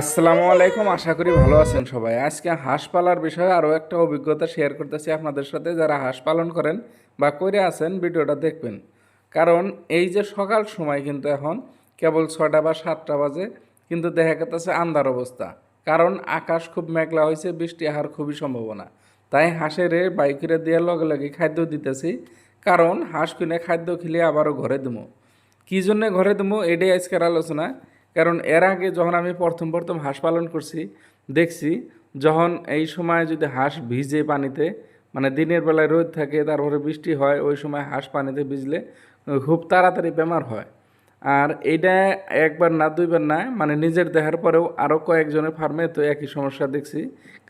আসসালামু আলাইকুম, আশা করি ভালো আছেন সবাই। আজকে হাঁস পালার বিষয়ে আরও একটা অভিজ্ঞতা শেয়ার করতেছি আপনাদের সাথে। যারা হাঁস পালন করেন বা করে আছেন, ভিডিওটা দেখবেন। কারণ এই যে সকাল সময় কিন্তু এখন কেবল ছটা বা সাতটা বাজে, কিন্তু দেখা গেছে আন্ধার অবস্থা। কারণ আকাশ খুব মেঘলা হয়েছে, বৃষ্টি আহার খুবই সম্ভাবনা। তাই হাঁসের বাইকের দেওয়ার লগে লগে খাদ্য দিতেছি। কারণ হাঁস কিনে খাদ্য খেলে আবারও ঘরে দেবো কী জন্যে ঘরে দেবো এটাই আজকের আলোচনা। কারণ এর আগে যখন আমি প্রথম প্রথম হাঁস পালন করছি, দেখছি যখন এই সময় যদি হাঁস ভিজে পানিতে মানে দিনের বেলায় রোদ থাকে, তারপরে বৃষ্টি হয়, ওই সময় হাঁস পানিতে ভিজলে খুব তাড়াতাড়ি বেমার হয়। আর এইটা একবার না, দুইবার না মানে নিজের দেখার পরেও আরও কয়েকজনের ফার্মে তো একই সমস্যা দেখছি।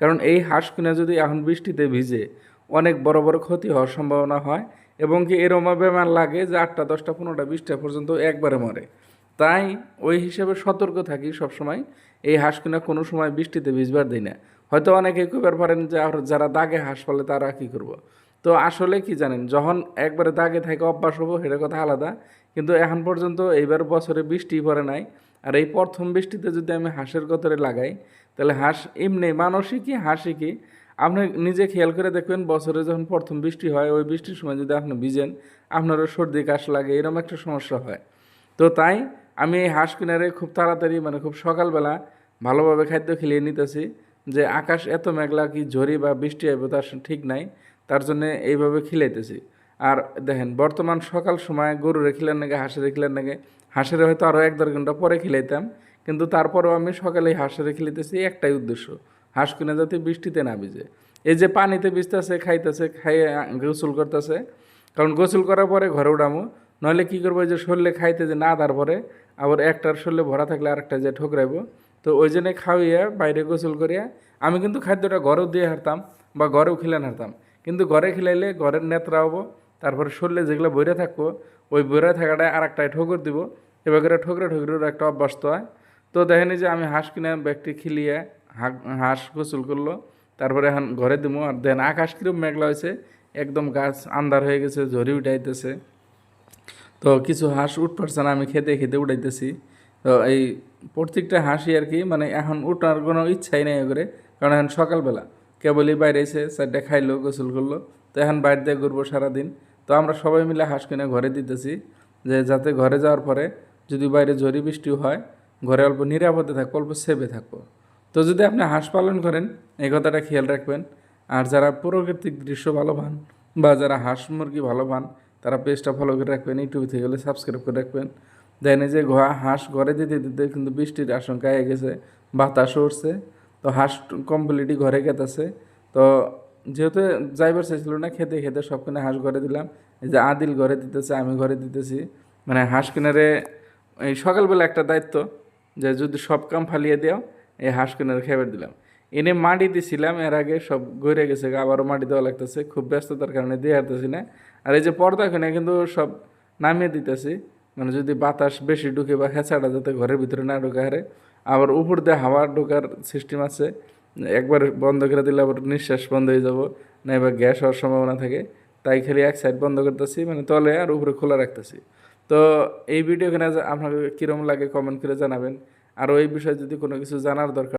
কারণ এই হাঁস কিনে যদি এখন বৃষ্টিতে ভিজে, অনেক বড় বড় ক্ষতি হওয়ার সম্ভাবনা হয় এবং কি এরম বেমার লাগে যে আটটা, দশটা, পনেরোটা, বিশটা পর্যন্ত একবারে মরে। তাই ওই হিসেবে সতর্ক থাকি সবসময়। এই হাঁস কিনা কোনো সময় বৃষ্টিতে ভিজবার দিই না। হয়তো অনেকে কইবার পারেন যে আর যারা দাগে হাঁস পালে তারা কী করব। তো আসলে কি জানেন, যখন একবারে দাগে থাকে অভ্যাস হব, সেটা কথা আলাদা। কিন্তু এখন পর্যন্ত এইবার বছরে বৃষ্টি পড়ে নাই। আর এই প্রথম বৃষ্টিতে যদি আমি হাঁসের গতরে লাগাই, তাহলে হাঁস এমনি মানুষই কি কি আপনি নিজে খেয়াল করে দেখবেন, বছরে যখন প্রথম বৃষ্টি হয়, ওই বৃষ্টির সময় যদি আপনি ভিজেন, আপনারও সর্দি কাশ লাগে এরকম একটা সমস্যা হয়। তো তাই আমি এই হাঁস কিনারে খুব তাড়াতাড়ি মানে খুব সকালবেলা ভালোভাবে খাদ্য খেলিয়ে নিতেছি যে আকাশ এত মেঘলা কি ঝড়ি বা বৃষ্টি হবে তার ঠিক নাই, তার জন্য এইভাবে খিলাইতেছি। আর দেখেন, বর্তমান সকাল সময় গরুরে খিলার নাগে, হাঁসের খিলার নাগে, হাঁসের হয়তো আরও এক দেড় ঘণ্টা পরে খিলাইতাম, কিন্তু তারপরেও আমি সকালে হাঁসের খিলাইতেছি একটাই উদ্দেশ্য, হাঁস কিনে যাতে বৃষ্টিতে না ভিজে। এই যে পানিতে ভিজতেছে, খাইতেছে, খাইয়ে গোসল করতেছে, কারণ গোসল করার পরে ঘরে উঠামো, নইলে কী করব যে শরীরে খাইতে যে না তারপরে আবার একটার শরীরে ভরা থাকলে আরেকটা যে ঠোকরাইবো। তো ওই জন্যে খাওয়াইয়া বাইরে গোসল করিয়া, আমি কিন্তু খাদ্যটা ঘরেও দিয়ে হারতাম বা ঘরেও খিলান হারতাম কিন্তু ঘরে খিলাইলে ঘরের নেত্রা হব, তারপরে শরীরে যেগুলো বইরে থাকব, ওই বইরে থাকাটা আর একটাই ঠোকর দিব। এবার করে ঠোকরে ঠোকরের একটা অভ্যাস তো হয়। তো দেখেনি যে আমি হাঁস কিনে, ব্যক্তি খিলিয়ে হাঁস গোসল করল, তারপরে এখন ঘরে দিব আর দেন আকাশ কিরম মেঘলা হয়েছে একদম গাছ আন্ধার হয়ে গেছে ঝরি উঠাইতেছে। তো কিছু হাঁস উঠ পারছে না আমি খেতে খেতে উঠাইতেছি তো এই প্রত্যেকটা হাঁসি আর কি মানে এখন উঠার কোনো ইচ্ছাই নেই করে কারণ এখন সকালবেলা। কেবলই বাইরে এসে চারটে খাইলো, গোসল করল, তো এখন বাইরে দিয়ে ঘুরবো সারাদিন। তো আমরা সবাই মিলে হাঁস কিনে ঘরে দিতেছি, যে যাতে ঘরে যাওয়ার পরে যদি বাইরে ঝড়ি বৃষ্টি হয়, ঘরে অল্প নিরাপদে থাকব, অল্প সেভে থাকব। তো যদি আপনি হাঁস পালন করেন, এই কথাটা খেয়াল রাখবেন। আর যারা প্রাকৃতিক দৃশ্য ভালো পান, বা যারা হাঁস মুরগি ভালো পান তারা পেজটা ফলো করে রাখবেন ইউটিউব থেকে গেলে সাবস্ক্রাইব করে রাখবেন। এই যে ঘ- হাঁস ঘরে দিতে দিতে কিন্তু বৃষ্টির আশঙ্কা হয়ে গেছে, বাতাস উঠছে তো হাঁস কমপ্লিটই ঘরে গেতেছে। তো যেহেতু যাইবার চাইছিল না, খেতে খেতে সব কিনে হাঁস ঘরে দিলাম। এই যে আদিল ঘরে দিতেছে, আমি ঘরে দিতেছি। মানে হাঁস কিনারে এই সকালবেলা একটা দায়িত্ব, যে যদি সব কাম ফালিয়ে দেও, এই হাঁস কিনারে খেবার দিলাম। এনে মাটি দিছিলাম, এর আগে সব ঘুরে গেছে, আবারও মাটি দেওয়া লাগতেছে, খুব ব্যস্ততার কারণে দিয়ে হারতেছি না। আর এই যে পর্দা কিনে কিন্তু সব নামিয়ে দিতেছি মানে যদি বাতাস বেশি ঢুকে বা হেঁচাটা যাতে ঘরের ভিতরে না ঢুকে হারে, আবার উপর দিয়ে হাওয়া ঢোকার সিস্টেম আছে, একবার বন্ধ করে দিলে আবার নিঃশ্বাস বন্ধ হয়ে যাব না এবার গ্যাস হওয়ার সম্ভাবনা থাকে, তাই খালি এক সাইড বন্ধ করতেছি মানে তলে আর উপরে খোলা রাখতেছি। তো এই ভিডিওখানে আপনাকে কীরকম লাগে কমেন্ট করে জানাবেন, আর ওই বিষয়ে যদি কোনো কিছু জানার দরকার